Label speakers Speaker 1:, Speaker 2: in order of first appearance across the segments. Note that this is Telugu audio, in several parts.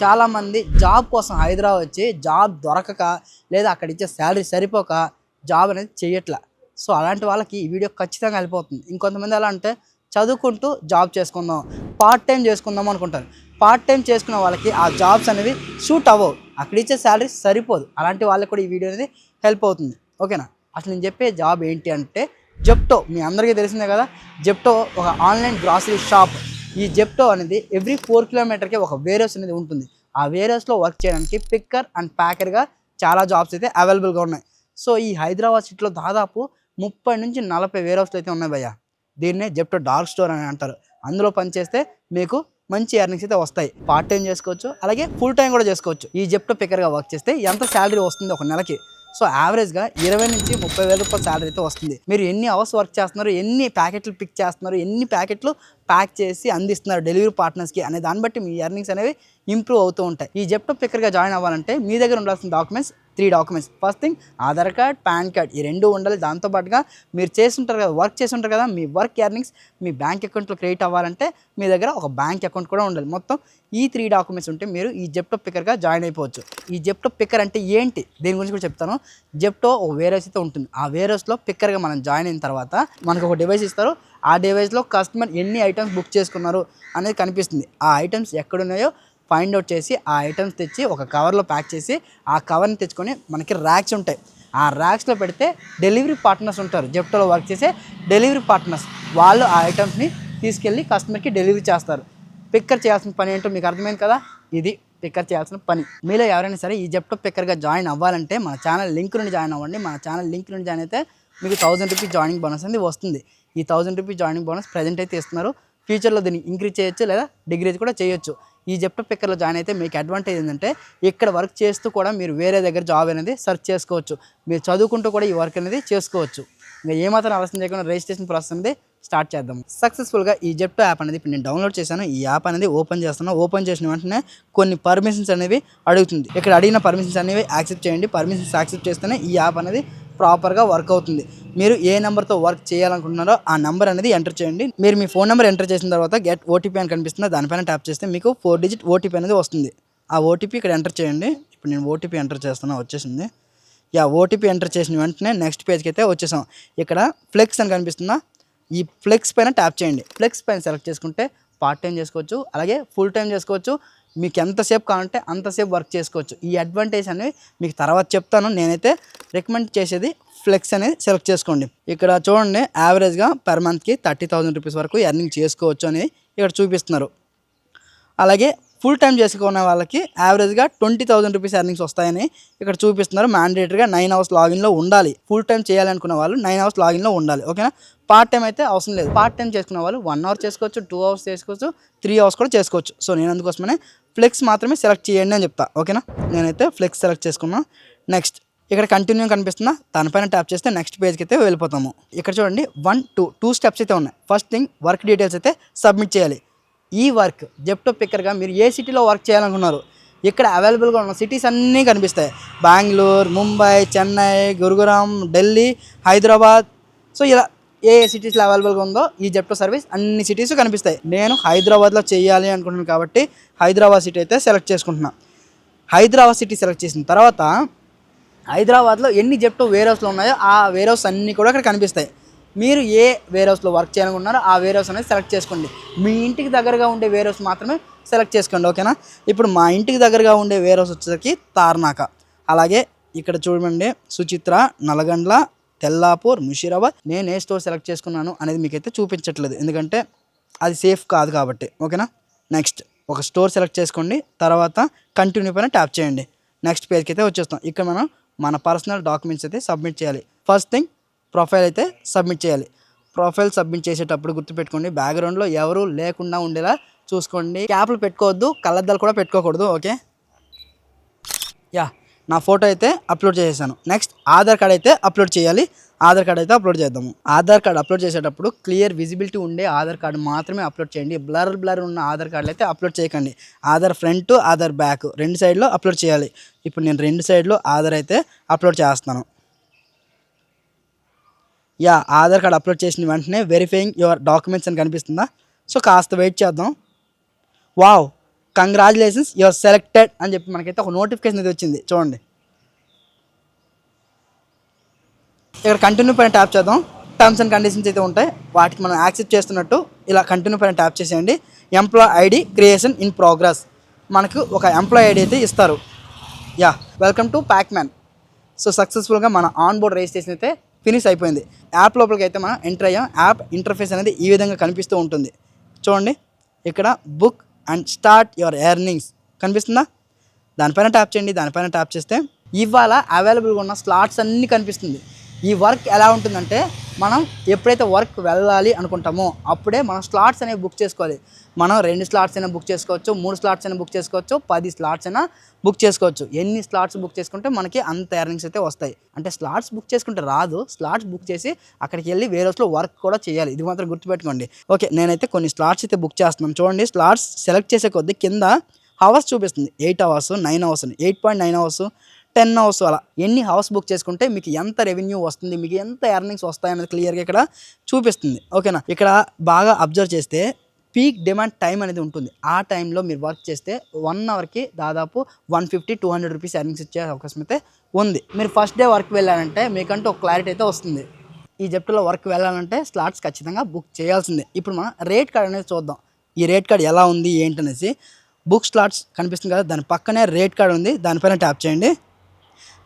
Speaker 1: చాలామంది జాబ్ కోసం హైదరాబాద్ వచ్చి జాబ్ దొరకక లేదా అక్కడ ఇచ్చే శాలరీ సరిపోక జాబ్ అనేది చేయట్లే. సో అలాంటి వాళ్ళకి ఈ వీడియో ఖచ్చితంగా వెళ్ళిపోతుంది ఇంకొంతమంది ఎలా అంటే చదువుకుంటూ జాబ్ చేసుకుందాం పార్ట్ టైం చేసుకుందాం అనుకుంటారు. పార్ట్ టైం చేసుకున్న వాళ్ళకి ఆ జాబ్స్ అనేవి షూట్ అవ్వవు. అక్కడ ఇచ్చే శాలరీ సరిపోదు. అలాంటి వాళ్ళకి కూడా ఈ వీడియో అనేది హెల్ప్ అవుతుంది. ఓకేనా? అసలు నేను చెప్పే జాబ్ ఏంటి అంటే జెప్టో. మీ అందరికీ తెలిసిందే కదా జెప్టో ఒక ఆన్లైన్ గ్రాసరీ షాప్. ఈ జెప్టో అనేది ఎవ్రీ ఫోర్ కిలోమీటర్కి ఒక వేరియస్ అనేది ఉంటుంది. ఆ వేరియస్లో వర్క్ చేయడానికి పిక్కర్ అండ్ ప్యాకర్గా చాలా జాబ్స్ అయితే అవైలబుల్గా ఉన్నాయి. సో ఈ హైదరాబాద్ సిటీలో దాదాపు ముప్పై నుంచి నలభై వేరియస్లు అయితే ఉన్నాయి భయ్య. దీన్నే జెప్టో డార్క్ స్టోర్ అని అంటారు. అందులో పనిచేస్తే మీకు మంచి ఎర్నింగ్స్ అయితే వస్తాయి. పార్ట్ టైం చేసుకోవచ్చు అలాగే ఫుల్ టైం కూడా చేసుకోవచ్చు. ఈ జెప్టో పిక్కర్గా వర్క్ చేస్తే ఎంత శాలరీ వస్తుంది ఒక నెలకి? సో యావరేజ్గా ఇరవై నుంచి ముప్పై వేల రూపాయల శాలరీ అయితే వస్తుంది. మీరు ఎన్ని అవర్స్ వర్క్ చేస్తున్నారు ఎన్ని ప్యాకెట్లు పిక్ చేస్తున్నారు ఎన్ని ప్యాకెట్లు ప్యాక్ చేసి అందిస్తున్నారు డెలివరీ పార్ట్నర్స్కి అనే దాన్ని బట్టి మీ ఎర్నింగ్స్ అనేవి ఇంప్రూవ్ అవుతూ ఉంటాయి. ఈ జెప్టో పిక్కర్గా జాయిన్ అవ్వాలంటే మీ దగ్గర ఉండాల్సిన documents three documents. First thing Aadhaar card PAN card ఈ రెండు ఉండాలి. దాంతోపాటుగా మీరు చేస్తుంటారు కదా వర్క్ చేస్తుంటారు కదా మీ వర్క్ ఎర్నింగ్స్ మీ బ్యాంక్ అకౌంట్లో క్రియేట్ అవ్వాలంటే మీ దగ్గర ఒక బ్యాంక్ అకౌంట్ కూడా ఉండాలి. మొత్తం ఈ త్రీ డాక్యుమెంట్స్ ఉంటే మీరు ఈ జెప్టో పిక్కర్గా జాయిన్ అయిపోవచ్చు. ఈ జెప్టో పిక్కర్ అంటే ఏంటి? దీని గురించి కూడా చెప్తాను. జెప్టో ఒక వేరేస్ అయితే ఉంటుంది. ఆ వేరేస్లో పిక్కర్గా మనం జాయిన్ అయిన తర్వాత మనకు ఒక డివైస్ ఇస్తారు. ఆ డివైస్లో కస్టమర్ ఎన్ని ఐటమ్స్ బుక్ చేసుకున్నారు అనేది కనిపిస్తుంది. ఆ ఐటమ్స్ ఎక్కడున్నాయో ఫైండ్ అవుట్ చేసి ఆ ఐటమ్స్ తెచ్చి ఒక కవర్లో ప్యాక్ చేసి ఆ కవర్ని తెచ్చుకొని మనకి ర్యాక్స్ ఉంటాయి. ఆ ర్యాక్స్లో పెడితే డెలివరీ పార్ట్నర్స్ ఉంటారు. జెప్టోలో వర్క్ చేసే డెలివరీ పార్ట్నర్స్ వాళ్ళు ఆ ఐటమ్స్ని తీసుకెళ్ళి కస్టమర్కి డెలివరీ చేస్తారు. పిక్కర్ చేయాల్సిన పని ఏంటో మీకు అర్థమైంది కదా? ఇది పిక్కర్ చేయాల్సిన పని. మీలో ఎవరైనా సరే ఈ జెప్టో పిక్కర్గా జాయిన్ అవ్వాలంటే మన ఛానల్ లింక్ నుండి జాయిన్ అవ్వండి. మన ఛానల్ లింక్ నుండి జాయిన్ అయితే మీకు థౌసండ్ రూపీస్ జాయినింగ్ బోనస్ అనేది వస్తుంది. ఈ thousand rupees joining bonus present అయితే ఇస్తున్నారు. ఫ్యూచర్లో దీన్ని ఇంక్రీజ్ చేయొచ్చు లేదా డిగ్రీజ్ కూడా చేయొచ్చు. ఈ జెప్టో పిక్కర్లో జాయిన్ అయితే మీకు అడ్వాంటేజ్ ఏంటంటే ఇక్కడ వర్క్ చేస్తూ కూడా మీరు వేరే దగ్గర జాబ్ అనేది సెర్చ్ చేసుకోవచ్చు. మీరు చదువుకుంటూ కూడా ఈ వర్క్ అనేది చేసుకోవచ్చు. ఇంకా ఏమాత్రం ఆలస్యం చేయకుండా రిజిస్ట్రేషన్ ప్రాసెస్ అనేది స్టార్ట్ చేద్దాం. సక్సెస్ఫుల్గా ఈ జెప్టో యాప్ అనేది ఇప్పుడు నేను డౌన్లోడ్ చేశాను. ఈ యాప్ అనేది ఓపెన్ చేస్తాను ఓపెన్ చేసిన వెంటనే కొన్ని పర్మిషన్స్ అనేవి అడుగుతుంది. ఇక్కడ అడిగిన పర్మిషన్స్ అనేవి యాక్సెప్ట్ చేయండి. పర్మిషన్స్ యాక్సెప్ట్ చేస్తేనే ఈ యాప్ అనేది ప్రాపర్గా వర్క్ అవుతుంది. మీరు ఏ నెంబర్తో వర్క్ చేయాలనుకుంటున్నారో ఆ నెంబర్ అనేది ఎంటర్ చేయండి. మీరు మీ ఫోన్ నెంబర్ ఎంటర్ చేసిన తర్వాత గెట్ ఓటీపీ అని కనిపిస్తుంది. దానిపైన ట్యాప్ చేస్తే మీకు ఫోర్ డిజిట్ ఓటీపీ అనేది వస్తుంది. ఆ ఓటీపీ ఇక్కడ ఎంటర్ చేయండి. ఇప్పుడు నేను ఓటీపీ ఎంటర్ చేస్తున్నా వచ్చేసింది. యా ఓటీపీ ఎంటర్ చేసిన వెంటనే నెక్స్ట్ పేజ్కి అయితే వచ్చేసాం. ఇక్కడ ఫ్లెక్స్ అని కనిపిస్తుందా? ఈ ఫ్లెక్స్ పైన ట్యాప్ చేయండి. ఫ్లెక్స్ పైన సెలెక్ట్ చేసుకుంటే పార్ట్ టైం చేసుకోవచ్చు. అలాగే ఫుల్ టైం చేసుకోవచ్చు. మీకు ఎంతసేపు కావాలంటే అంతసేపు వర్క్ చేసుకోవచ్చు. ఈ అడ్వాంటేజ్ అనేవి మీకు తర్వాత చెప్తాను. నేనైతే రికమెండ్ చేసేది ఫ్లెక్స్ అనేది సెలెక్ట్ చేసుకోండి. ఇక్కడ చూడండి యావరేజ్గా పర్ మంత్కి థర్టీ థౌసండ్ రూపీస్ వరకు ఎర్నింగ్ చేసుకోవచ్చు అని ఇక్కడ చూపిస్తున్నారు. అలాగే ఫుల్ టైం చేసుకునే వాళ్ళకి యావరేజ్గా ట్వంటీ థౌసండ్ రూపీస్ ఎర్నింగ్స్ వస్తాయని ఇక్కడ చూపిస్తున్నారు. మ్యాండేటరీగా నైన్ అవర్స్ లాగిన్లో ఉండాలి. ఫుల్ టైం చేయాలనుకున్న వాళ్ళు నైన్ అవర్స్ లాగిన్లో ఉండాలి. ఓకేనా పార్ట్ టైం అయితే అవసరం లేదు. పార్ట్ టైం చేసుకునే వాళ్ళు వన్ అవర్ చేసుకోవచ్చు టూ అవర్స్ చేసుకోవచ్చు త్రీ అవర్స్ కూడా చేసుకోవచ్చు. సో నేను అందుకోసమనే ఫ్లెక్స్ మాత్రమే సెలెక్ట్ చేయండి అని చెప్తా. ఓకేనా నేనైతే ఫ్లెక్స్ సెలెక్ట్ చేసుకున్నాను నెక్స్ట్ ఇక్కడ కంటిన్యూ కనిపిస్తున్న దానిపైన ట్యాప్ చేస్తే నెక్స్ట్ పేజ్కి అయితే వెళ్ళిపోతాము. ఇక్కడ చూడండి వన్ టూ టూ స్టెప్స్ అయితే ఉన్నాయి. ఫస్ట్ థింగ్ వర్క్ డీటెయిల్స్ అయితే సబ్మిట్ చేయాలి. ఈ వర్క్ జెప్టో పిక్కర్గా మీరు ఏ సిటీలో వర్క్ చేయాలనుకున్నారు ఇక్కడ అవైలబుల్గా ఉన్న సిటీస్ అన్నీ కనిపిస్తాయి. బెంగళూరు ముంబై చెన్నై గురుగ్రామ్ ఢిల్లీ హైదరాబాద్ సో ఇలా ఏ ఏ సిటీస్లో అవైలబుల్గా ఉందో ఈ జెప్టో సర్వీస్ అన్ని సిటీస్ కనిపిస్తాయి. నేను హైదరాబాద్లో చేయాలి అనుకుంటున్నాను కాబట్టి హైదరాబాద్ సిటీ అయితే సెలెక్ట్ చేసుకుంటున్నాను హైదరాబాద్ సిటీ సెలెక్ట్ చేసిన తర్వాత హైదరాబాద్లో ఎన్ని జెప్టో వేర్ హౌస్లో ఉన్నాయో ఆ వేర్ హౌస్ అన్నీ కూడా అక్కడ కనిపిస్తాయి. మీరు ఏ వేర్ హౌస్లో వర్క్ చేయాలనుకుంటున్నారో ఆ వేర్ హౌస్ అనేది సెలెక్ట్ చేసుకోండి. మీ ఇంటికి దగ్గరగా ఉండే వేర్ హౌస్ మాత్రమే సెలెక్ట్ చేసుకోండి ఓకేనా? ఇప్పుడు మా ఇంటికి దగ్గరగా ఉండే వేర్ హౌస్ వచ్చేసరికి తార్నాక. అలాగే ఇక్కడ చూడండి సుచిత్ర నల్గండ్ల తెల్లాపూర్ ముషీరాబాద్. నేను ఏ స్టోర్ సెలెక్ట్ చేసుకున్నాను అనేది మీకైతే చూపించట్లేదు. ఎందుకంటే అది సేఫ్ కాదు కాబట్టి ఓకేనా? నెక్స్ట్ ఒక స్టోర్ సెలెక్ట్ చేసుకోండి తర్వాత కంటిన్యూ పైన ట్యాప్ చేయండి. నెక్స్ట్ పేజ్కి అయితే వచ్చేస్తాం. ఇక్కడ మనం మన పర్సనల్ డాక్యుమెంట్స్ అయితే సబ్మిట్ చేయాలి. ఫస్ట్ థింగ్ ప్రొఫైల్ అయితే సబ్మిట్ చేయాలి. ప్రొఫైల్ సబ్మిట్ చేసేటప్పుడు గుర్తుపెట్టుకోండి బ్యాక్గ్రౌండ్లో ఎవరు లేకుండా ఉండేలా చూసుకోండి. క్యాప్లు పెట్టుకోవద్దు కళ్ళద్దాలు కూడా పెట్టుకోకూడదు ఓకే? యా. నా ఫోటో అయితే అప్లోడ్ చేసేసాను. నెక్స్ట్ ఆధార్ కార్డ్ అయితే అప్లోడ్ చేయాలి. ఆధార్ కార్డ్ అయితే అప్లోడ్ చేద్దాము. ఆధార్ కార్డ్ అప్లోడ్ చేసేటప్పుడు క్లియర్ విజిబిలిటీ ఉండే ఆధార్ కార్డు మాత్రమే అప్లోడ్ చేయండి. బ్లర్ బ్లర్ ఉన్న ఆధార్ కార్డులు అయితే అప్లోడ్ చేయకండి. ఆధార్ ఫ్రంట్ ఆధార్ బ్యాక్ రెండు సైడ్లో అప్లోడ్ చేయాలి. ఇప్పుడు నేను రెండు సైడ్లో ఆధార్ అయితే అప్లోడ్ చేస్తాను యా ఆధార్ కార్డ్ అప్లోడ్ చేసిన వెంటనే వెరిఫైయింగ్ యువర్ డాక్యుమెంట్స్ అని కనిపిస్తుందా? సో కాస్త వెయిట్ చేద్దాం. వావ్ కంగ్రాచులేషన్స్ యువర్ సెలెక్టెడ్ అని చెప్పి మనకైతే ఒక నోటిఫికేషన్ అయితే వచ్చింది. చూడండి. ఇక్కడ కంటిన్యూ పైన ట్యాప్ చేద్దాం. టర్మ్స్ అండ్ కండిషన్స్ అయితే ఉంటాయి. వాటికి మనం యాక్సెప్ట్ చేస్తున్నట్టు ఇలా కంటిన్యూ పైన ట్యాప్ చేసేయండి. Employee ID creation in progress మనకు ఒక ఎంప్లాయ్ ఐడి అయితే ఇస్తారు. Yeah welcome to pack man so సక్సెస్ఫుల్గా మన ఆన్ బోర్డ్ రిజిస్ట్రేషన్ అయితే ఫినిష్ అయిపోయింది. యాప్ లోపలికి అయితే మనం ఎంటర్ అయ్యాం. యాప్ ఇంటర్ఫేస్ అనేది ఈ విధంగా కనిపిస్తూ ఉంటుంది. చూడండి. ఇక్కడ book and start your earnings కనిపిస్తుందా? దానిపైన ట్యాప్ చేయండి దానిపైన ట్యాప్ చేస్తే ఇవాళ అవైలబుల్గా ఉన్న స్లాట్స్ అన్నీ కనిపిస్తుంది. ఈ వర్క్ ఎలా ఉంటుందంటే మనం ఎప్పుడైతే వర్క్ వెళ్ళాలి అనుకుంటామో అప్పుడే మనం స్లాట్స్ అనేవి బుక్ చేసుకోవాలి. మనం రెండు స్లాట్స్ అయినా బుక్ చేసుకోవచ్చు మూడు స్లాట్స్ అయినా బుక్ చేసుకోవచ్చు పది స్లాట్స్ అయినా బుక్ చేసుకోవచ్చు. ఎన్ని స్లాట్స్ బుక్ చేసుకుంటే మనకి అంత ఎర్నింగ్స్ అయితే వస్తాయి. అంటే స్లాట్స్ బుక్ చేసుకుంటే రాదు స్లాట్స్ బుక్ చేసి అక్కడికి వెళ్ళి వేరే రోజులో వర్క్ కూడా చేయాలి. ఇది మాత్రం గుర్తుపెట్టుకోండి. ఓకే నేనైతే కొన్ని స్లాట్స్ అయితే బుక్ చేస్తున్నాను. చూడండి స్లాట్స్ సెలెక్ట్ చేసే కొద్దీ కింద హవర్స్ చూపిస్తుంది. Eight hours nine hours eight point nine hours ten hours అలా. ఎన్ని హౌస్ బుక్ చేసుకుంటే మీకు ఎంత రెవెన్యూ వస్తుంది మీకు ఎంత ఎర్నింగ్స్ వస్తాయనేది క్లియర్గా ఇక్కడ చూపిస్తుంది. ఓకేనా? ఇక్కడ బాగా అబ్జర్వ్ చేస్తే పీక్ డిమాండ్ టైం అనేది ఉంటుంది. ఆ టైంలో మీరు వర్క్ చేస్తే వన్ అవర్కి దాదాపు one fifty two hundred rupees earnings ఇచ్చే అవకాశం అయితే ఉంది. మీరు ఫస్ట్ డే వర్క్ వెళ్ళారంటే మీకంటూ ఒక క్లారిటీ అయితే వస్తుంది. ఈ జెప్టోలో వర్క్ వెళ్ళాలంటే స్లాట్స్ ఖచ్చితంగా బుక్ చేయాల్సిందే. ఇప్పుడు మనం రేట్ కార్డ్ అనేది చూద్దాం. ఈ రేట్ కార్డ్ ఎలా ఉంది ఏంటనేసి. బుక్ స్లాట్స్ కనిపిస్తుంది కదా దాని పక్కనే రేట్ కార్డ్ ఉంది. దానిపైన ట్యాప్ చేయండి.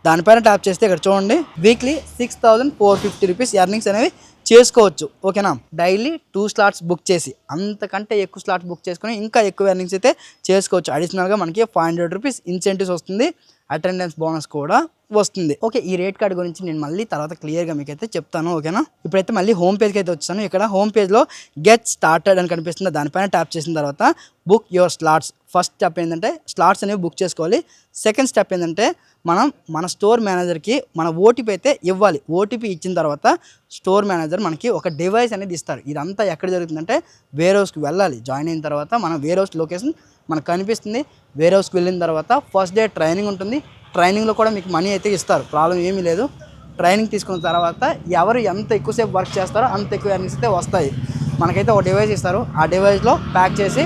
Speaker 1: దానిపైన ట్యాప్ చేస్తే ఇక్కడ చూడండి weekly six thousand four fifty rupees earnings అనేవి చేసుకోవచ్చు. ఓకేనా డైలీ టూ స్లాట్స్ బుక్ చేసి అంతకంటే ఎక్కువ స్లాట్స్ బుక్ చేసుకొని ఇంకా ఎక్కువ ఎర్నింగ్స్ అయితే చేసుకోవచ్చు. అడిషనల్గా మనకి ఫైవ్ హండ్రెడ్ రూపీస్ ఇన్సెంటివ్స్ వస్తుంది. అటెండెన్స్ బోనస్ కూడా వస్తుంది. ఓకే ఈ రేట్ కార్డ్ గురించి నేను మళ్ళీ తర్వాత క్లియర్గా మీకు అయితే చెప్తాను ఓకేనా? ఇప్పుడైతే మళ్ళీ హోమ్ పేజ్కి అయితే వచ్చాను. ఇక్కడ హోమ్ పేజ్లో గెట్ స్టార్టెడ్ అని కనిపిస్తుంది. దానిపైన ట్యాప్ చేసిన తర్వాత book your slots. First step ఏంటంటే స్లాట్స్ అనేవి బుక్ చేసుకోవాలి. సెకండ్ స్టెప్ ఏంటంటే మనం మన స్టోర్ మేనేజర్కి మన ఓటీపీ అయితే ఇవ్వాలి. ఓటీపీ ఇచ్చిన తర్వాత స్టోర్ మేనేజర్ మనకి ఒక డివైస్ అనేది ఇస్తారు. ఇదంతా ఎక్కడ జరుగుతుందంటే వేర్ హౌస్కి వెళ్ళాలి. జాయిన్ అయిన తర్వాత మనం వేర్ హౌస్ లొకేషన్ మనకు కనిపిస్తుంది. వేర్ హౌస్కి వెళ్ళిన తర్వాత ఫస్ట్ డే ట్రైనింగ్ ఉంటుంది. ట్రైనింగ్లో కూడా మీకు మనీ అయితే ఇస్తారు. ప్రాబ్లం ఏమీ లేదు. ట్రైనింగ్ తీసుకున్న తర్వాత ఎవరు ఎంత ఎక్కువసేపు వర్క్ చేస్తారో అంత ఎక్కువ ఎర్నింగ్స్ అయితే వస్తాయి. మనకైతే ఒక డివైస్ ఇస్తారు. ఆ డివైస్లో ప్యాక్ చేసి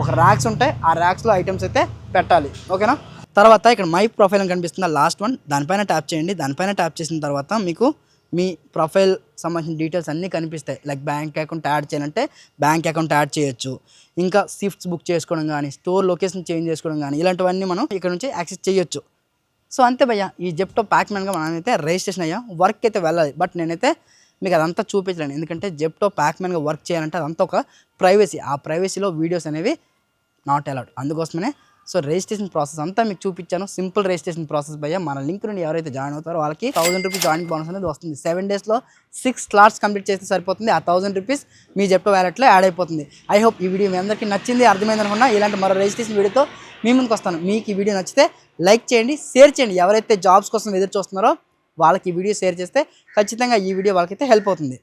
Speaker 1: ఒక ర్యాక్స్ ఉంటాయి. ఆ ర్యాక్స్లో ఐటమ్స్ అయితే పెట్టాలి. ఓకేనా? తర్వాత ఇక్కడ మై ప్రొఫైల్ కనిపిస్తుంది. Last one. దానిపైన ట్యాప్ చేయండి. దానిపైన ట్యాప్ చేసిన తర్వాత మీకు మీ ప్రొఫైల్ సంబంధించిన డీటెయిల్స్ అన్నీ కనిపిస్తాయి. లైక్ బ్యాంక్ అకౌంట్ యాడ్ చేయాలంటే బ్యాంక్ అకౌంట్ యాడ్ చేయొచ్చు. ఇంకా షిఫ్ట్స్ బుక్ చేసుకోవడం కానీ స్టోర్ లొకేషన్ చేంజ్ చేసుకోవడం కానీ ఇలాంటివన్నీ మనం ఇక్కడ నుంచి యాక్సెస్ చేయొచ్చు. సో అంతే భయ్య. ఈ జెప్టో ప్యాక్మెన్గా మనమైతే రిజిస్ట్రేషన్ అయ్యాం. వర్క్ అయితే వెళ్ళాలి. బట్ నేనైతే మీకు అదంతా చూపించలేను. ఎందుకంటే జెప్టో ప్యాక్మెన్గా వర్క్ చేయాలంటే అదంతా ఒక ప్రైవసీ ఆ ప్రైవసీలో వీడియోస్ అనేవి నాట్ అలౌడ్ అందుకోసమనే సో రిజిస్ట్రేషన్ ప్రాసెస్ అంతా మీకు చూపించాను. సింపుల్ రిజిస్ట్రేషన్ ప్రాసెస్ భయ మన లింక్ నుండి ఎవరైతే జాయిన్ అవుతారో వాళ్ళకి థౌసండ్ రూపీస్ జాయినింగ్ బోనస్ అనేది వస్తుంది. సెవెన్ డేస్లో సిక్స్ స్లాట్స్ కంప్లీట్ చేస్తే సరిపోతుంది. ఆ థౌసండ్ రూపీస్ మీ జెప్టో వ్యాలెట్లో యాడ్ అయిపోతుంది. ఐ హోప్ ఈ వీడియో మీ అందరికీ నచ్చింది అర్థమైంది అనుకున్నా ఇలాంటి మరో రిజిస్ట్రేషన్ వీడియోతో మీ ముందుకు వస్తాను. మీకు ఈ వీడియో నచ్చితే లైక్ చేయండి షేర్ చేయండి. ఎవరైతే జాబ్స్ కోసం ఎదురు చూస్తున్నారో వాళ్ళకి ఈ వీడియో షేర్ చేస్తే ఖచ్చితంగా ఈ వీడియో వాళ్ళకైతే హెల్ప్ అవుతుంది.